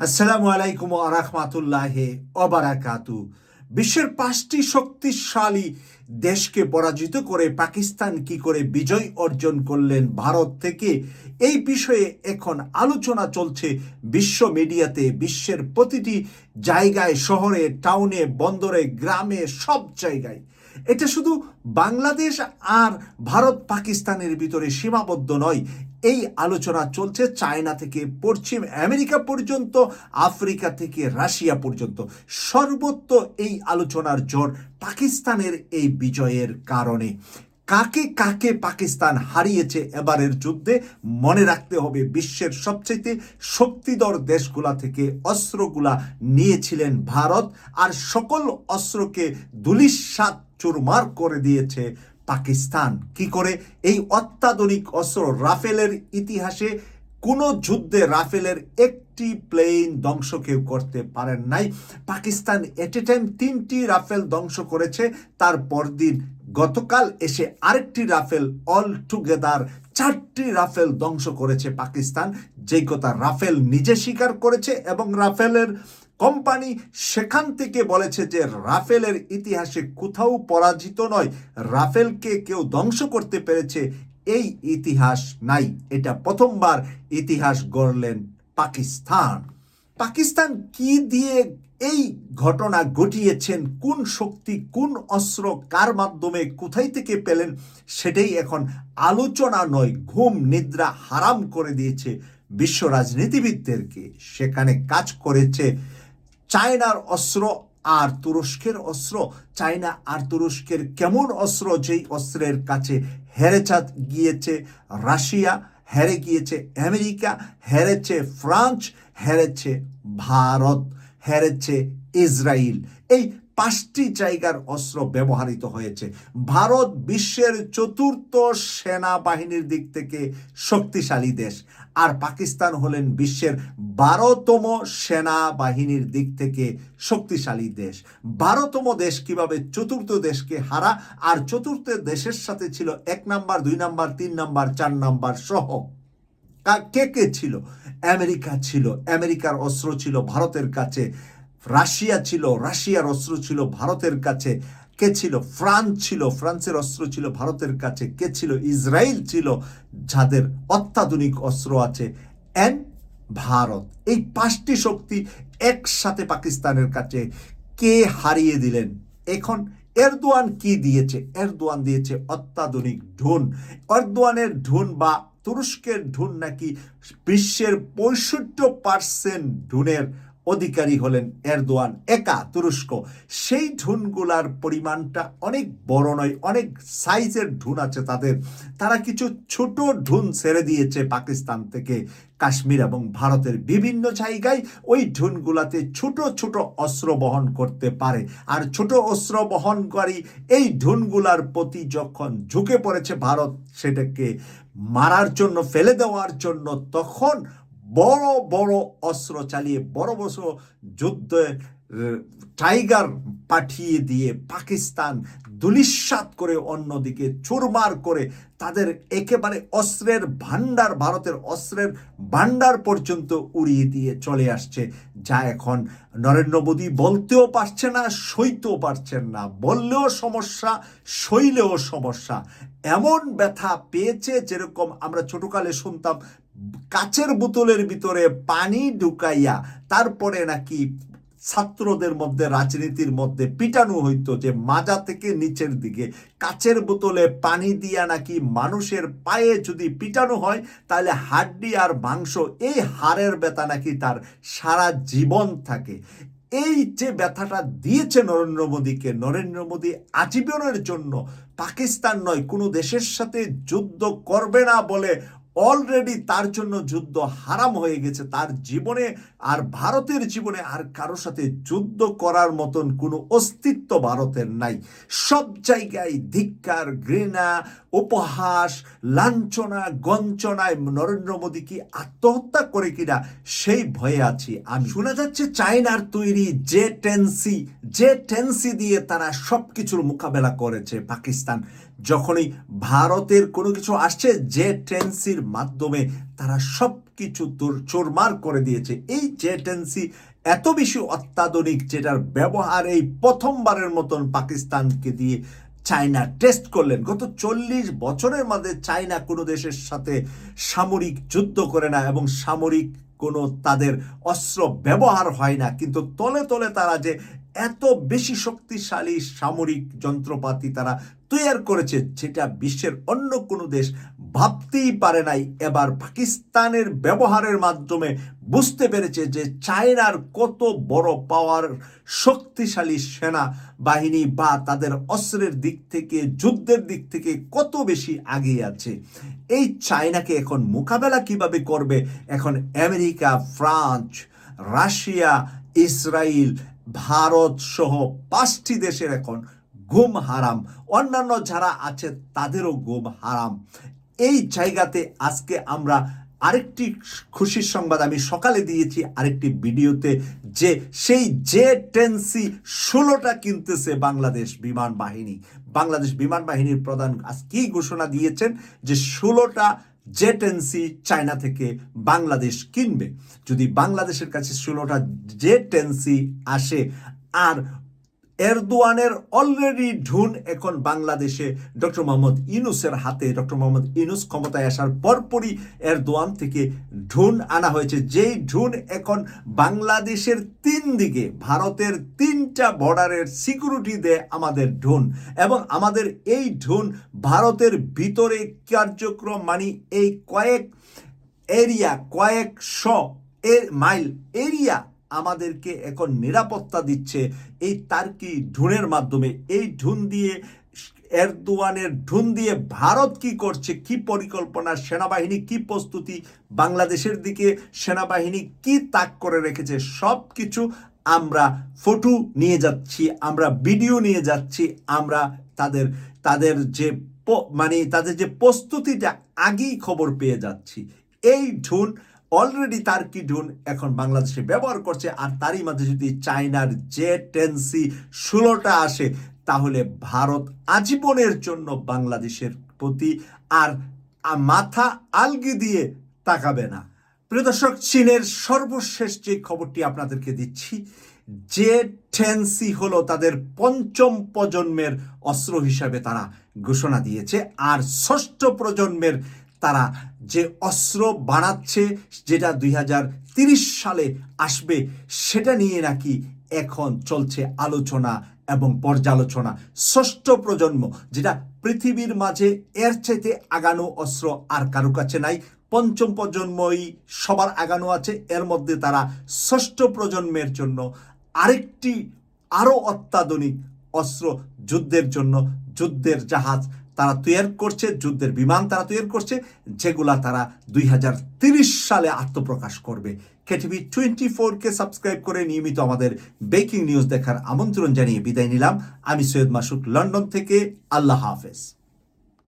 আসসালামু আলাইকুম আরহামাতুল্লাহ অবারাকাতু বিশ্বের পাঁচটি শক্তিশালী দেশকে পরাজিত করে পাকিস্তান কি করে বিজয় অর্জন করলেন ভারত থেকে, এই বিষয়ে এখন আলোচনা চলছে বিশ্ব মিডিয়াতে। বিশ্বের প্রতিটি জায়গায়, শহরে, টাউনে, বন্দরে, গ্রামে, সব জায়গায়। এটা শুধু বাংলাদেশ আর ভারত পাকিস্তানের ভিতরে সীমাবদ্ধ নয় এই আলোচনা চলছে চায়না থেকে, পশ্চিম আমেরিকা পর্যন্ত, আফ্রিকা থেকে, রাশিয়া পর্যন্ত। সর্বত্র এই আলোচনার জোর পাকিস্তানের এই বিজয়ের কারণে। কাকে কাকে পাকিস্তান হারিয়েছে এবারের যুদ্ধে, মনে রাখতে হবে বিশ্বের সবচেয়ে শক্তিধর দেশগুলা থেকে অস্ত্রগুলা নিয়েছিলেন ভারত, আর সকল অস্ত্রকে দুলিশাত চুরমার করে দিয়েছে পাকিস্তান। কি করে? এই অত্যাধুনিক অস্ত্র রাফেলের ইতিহাসে কোনো যুদ্ধে রাফেলের একটি প্লেন ধ্বংস কেউ করতে পারেন নাই। পাকিস্তান এট এ টাইম তিনটি রাফেল ধ্বংস করেছে, তার পরদিন গতকাল এসে আরেকটি রাফেল অল টুগেদার চারটি রাফেল ধ্বংস করেছে পাকিস্তান। যেই কথা রাফেল নিজে স্বীকার করেছে এবং রাফেলের কোম্পানি সেখান থেকে বলেছে যে রাফেলের ইতিহাসে কোথাও পরাজিত নয়। রাফেলকে কেউ ধ্বংস করতে পেরেছে, এই ইতিহাস নাই। এটা প্রথমবার ইতিহাস গড়লেন পাকিস্তান। পাকিস্তান কি দিয়ে এই ঘটনা ঘটিয়েছেন? কোন শক্তি, কোন অস্ত্র, কার মাধ্যমে কোথায় থেকে পেলেন? সেটাই এখন আলোচনা নয়, ঘুম, নিদ্রা হারাম করে দিয়েছে বিশ্ব রাজনীতিবিদদেরকে। সেখানে কাজ করেছে চায়নার অস্ত্র আর তুরস্কের অস্ত্র, চায়না আর তুরস্কের কেমন অস্ত্র? যেই অস্ত্রের কাছে হেরে গিয়েছে রাশিয়া, হেরে গিয়েছে আমেরিকা, হেরেছে ফ্রান্স, হেরেছে ভারত, হেরেছে ইসরায়েল এই পাঁচটি জায়গার অস্ত্র ব্যবহৃত হয়েছে। ভারত বিশ্বের চতুর্থ সেনাবাহিনীর দিক থেকে শক্তিশালী দেশ। আর পাকিস্তান হলেন বিশ্বের বারোতম সেনাবাহিনীর দিক থেকে শক্তিশালী দেশ। বারোতম দেশ কীভাবে চতুর্থ দেশকে হারা, আর চতুর্থ দেশের সাথে ছিল এক নাম্বার, দুই নাম্বার, তিন নাম্বার, চার নাম্বার সহ। কে কে ছিল? আমেরিকা ছিল। আমেরিকার অস্ত্র ছিল ভারতের কাছে। রাশিয়া ছিল, রাশিয়ার অস্ত্র ছিল ভারতের কাছে। কে ছিল? ফ্রান্স ছিল, ফ্রান্সের অস্ত্র ছিল ভারতের কাছে। কে ছিল? ইসরায়েল ছিল, যাদের অত্যাধুনিক অস্ত্র আছে। অ্যান্ড ভারত। এই পাঁচটি শক্তি একসাথে পাকিস্তানের কাছে কে হারিয়ে দিলেন? এখন এরদোয়ান কি দিয়েছে? এরদোয়ান দিয়েছে অত্যাধুনিক ঢুন এরদোয়ানের ঢুন বা তুরস্কের ঢুন নাকি বিশ্বের পঁয়ষট্টি পার্সেন্ট ঢুনের অধিকারী হলেন এরদোয়ান, একা, তুরস্ক। সেই ঢুনগুলার পরিমাণটা অনেক বড় নয়, অনেক সাইজের ঢুন আছে তাদের। তারা কিছু ছোট ঢুন ছেড়ে দিয়েছে পাকিস্তান থেকে কাশ্মীর এবং ভারতের বিভিন্ন জায়গায়। ওই ঢুনগুলাতে ছোট ছোট অস্ত্র বহন করতে পারে। আর ছোট অস্ত্র বহনকারী এই ঢুনগুলার প্রতি যখন ঝুঁকে পড়েছে ভারত সেটাকে মারার জন্য, ফেলে দেওয়ার জন্য, তখন বড় বড় অস্ত্র চালিয়ে বড় বড় যুদ্ধে টাইগার পাঠিয়ে দিয়ে পাকিস্তান দুলিশ্বাত করে অন্যদিকে চুরমার করে তাদের একেবারে অস্ত্রের ভান্ডার ভারতের অস্ত্রের ভান্ডার পর্যন্ত উড়িয়ে দিয়ে চলে আসছে। যা এখন নরেন্দ্র মোদী বলতেও পারছে না, সইতেও পারছেন না। বললেও সমস্যা, সইলেও সমস্যা। এমন ব্যথা পেয়েছে যেরকম আমরা ছোটকালে শুনতাম, কাচের বোতলের ভিতরে পানি ঢুকাইয়া, তারপরে নাকি ছাত্রদের মধ্যে, রাজনীতির মধ্যে পিটানো হইতো যে মাজা থেকে নিচের দিকে, কাচের বোতলে পানি দিয়া নাকি মানুষের পায়ে যদি পিটানো হয়, তাহলে হাড্ডি আর মাংস এই হাড়ের ব্যথা নাকি তার সারা জীবন থাকে। এই যে ব্যথাটা দিয়েছে নরেন্দ্র মোদীকে, নরেন্দ্র মোদী আজীবনের জন্য, পাকিস্তান নয়, কোনো দেশের সাথে যুদ্ধ করবে না বলে অলরেডি তার জন্য যুদ্ধ হারাম হয়ে গেছে। তার জীবনে আর ভারতের জীবনে আর কারও সাথে যুদ্ধ করার মতন কোনো অস্তিত্ব ভারতের নাই। সব জায়গায় ধিক্কার, ঘৃণা উপহাস, লাঞ্ছনা, গঞ্চনায় নরেন্দ্র মোদী কি আত্মহত্যা করে কিনা, সেই ভয়ে আছি আমি। শোনা যাচ্ছে চায়নার তৈরি যে টেন্সি যে টেন্সি দিয়ে তারা সব কিছুর মোকাবেলা করেছে পাকিস্তান। যখনই ভারতের কোনো কিছু আসছে যে টেন্সির মাধ্যমে তারা সব কিছু চোরমার করে দিয়েছে। এই যে টেন্সি এত বেশি অত্যাধুনিক, যেটার ব্যবহার এই প্রথমবারের মতন পাকিস্তানকে দিয়ে চায়না টেস্ট করলেন। গত চল্লিশ বছরের মধ্যে চায়না কোনো দেশের সাথে সামরিক যুদ্ধ করে না এবং সামরিক কোনো তাদের অস্ত্র ব্যবহার হয় না। কিন্তু তলে তলে তারা যে এত বেশি শক্তিশালী সামরিক যন্ত্রপাতি তারা তৈরি করেছে, যেটা বিশ্বের অন্য কোনো দেশ ভাবতেই পারে নাই। এবার পাকিস্তানের ব্যবহারের মাধ্যমে বুঝতে পেরেছে যে চায়নার কত বড় পাওয়ার শক্তিশালী সেনা বাহিনী বা তাদের অস্ত্রের দিক থেকে, যুদ্ধের দিক থেকে কত বেশি এগিয়ে আছে। এই চায়নাকে এখন মোকাবেলা কীভাবে করবে? এখন America, France, Russia Israel Bharat সহ পাঁচটি দেশের এখন ঘুম হারাম। অন্যান্য যারা আছে তাদেরও ঘুম হারাম। এই জায়গাতে আজকে আমরা আরেকটি খুশির সংবাদ আমি সকালে দিয়েছি আরেকটি ভিডিওতে যে সেই যে টেন্সি ষোলোটা কিনতেছে বাংলাদেশ বিমান বাহিনী। বাংলাদেশ বিমান বাহিনীর প্রধান আজ কি ঘোষণা দিয়েছেন যে ষোলোটা জেটেন্সি চায়না থেকে বাংলাদেশ কিনবে। যদি বাংলাদেশের কাছে ষোলোটা জেটেন্সি আসে আর এরদোয়ানের অলরেডি ঢুন এখন বাংলাদেশে ডক্টর মোহাম্মদ ইনুসের হাতে। ডক্টর মোহাম্মদ ইনুস ক্ষমতায় আসার পরপরই এরদোয়ান থেকে ঢুন আনা হয়েছে। যেই ঢুন এখন বাংলাদেশের তিন দিকে, ভারতের তিনটা বর্ডারের সিকিউরিটি দেয় আমাদের ঢুন। এবং আমাদের এই ঢুন ভারতের ভিতরে কার্যক্রম মানে এই কয়েক এরিয়া কয়েক শ এর মাইল এরিয়া আমাদেরকে এখন নিরাপত্তা দিচ্ছে এই তার্কি ঢুনের মাধ্যমে। এই ঢুন দিয়ে এরদোয়ানের ঢুন দিয়ে ভারত কি করছে? কি পরিকল্পনা? সেনাবাহিনী কি প্রস্তুতি? বাংলাদেশের দিকে সেনাবাহিনী কি তাক করে রেখেছে? সব কিছু আমরা ফটো নিয়ে যাচ্ছি, আমরা ভিডিও নিয়ে যাচ্ছি, আমরা তাদের তাদের যে মানে তাদের যে প্রস্তুতিটা আগেই খবর পেয়ে যাচ্ছি। এই ঢুন অলরেডি তার কি ঢুন এখন বাংলাদেশে ব্যবহার করছে আর তারই মাঝে যদি চায়নার যে টেন্সি ষোলোটা আসে, তাহলে ভারত আজীবনের জন্য বাংলাদেশের প্রতি আর মাথা আলগি দিয়ে তাকাবে না। প্রিয় দর্শক, চীনের সর্বশেষ যে খবরটি আপনাদেরকে দিচ্ছি যে টেন্সি হলো তাদের পঞ্চম প্রজন্মের অস্ত্র হিসাবে তারা ঘোষণা দিয়েছে আর ষষ্ঠ প্রজন্মের তারা যে অস্ত্র বানাচ্ছে যেটা দুই সালে আসবে, সেটা নিয়ে নাকি এখন চলছে আলোচনা এবং পর্যালোচনা। ষষ্ঠ প্রজন্ম, যেটা পৃথিবীর মাঝে এর চাইতে আগানো অস্ত্র আর কারও কাছে নাই, পঞ্চম প্রজন্মই সবার আগানো আছে। এর মধ্যে তারা ষষ্ঠ প্রজন্মের জন্য আরেকটি আরও অত্যাধুনিক অস্ত্র, যুদ্ধের জন্য, যুদ্ধের জাহাজ তারা তৈরি করছে, যুদ্ধের বিমান তারা তৈরি করছে, যেগুলা তারা দুই সালে আত্মপ্রকাশ করবে। কেটিভি টোয়েন্টি ফোরকে সাবস্ক্রাইব করে নিয়মিত আমাদের ব্রেকিং নিউজ দেখার আমন্ত্রণ জানিয়ে বিদায় নিলাম। আমি সৈয়দ মাসুক লন্ডন থেকে। আল্লাহ হাফেজ।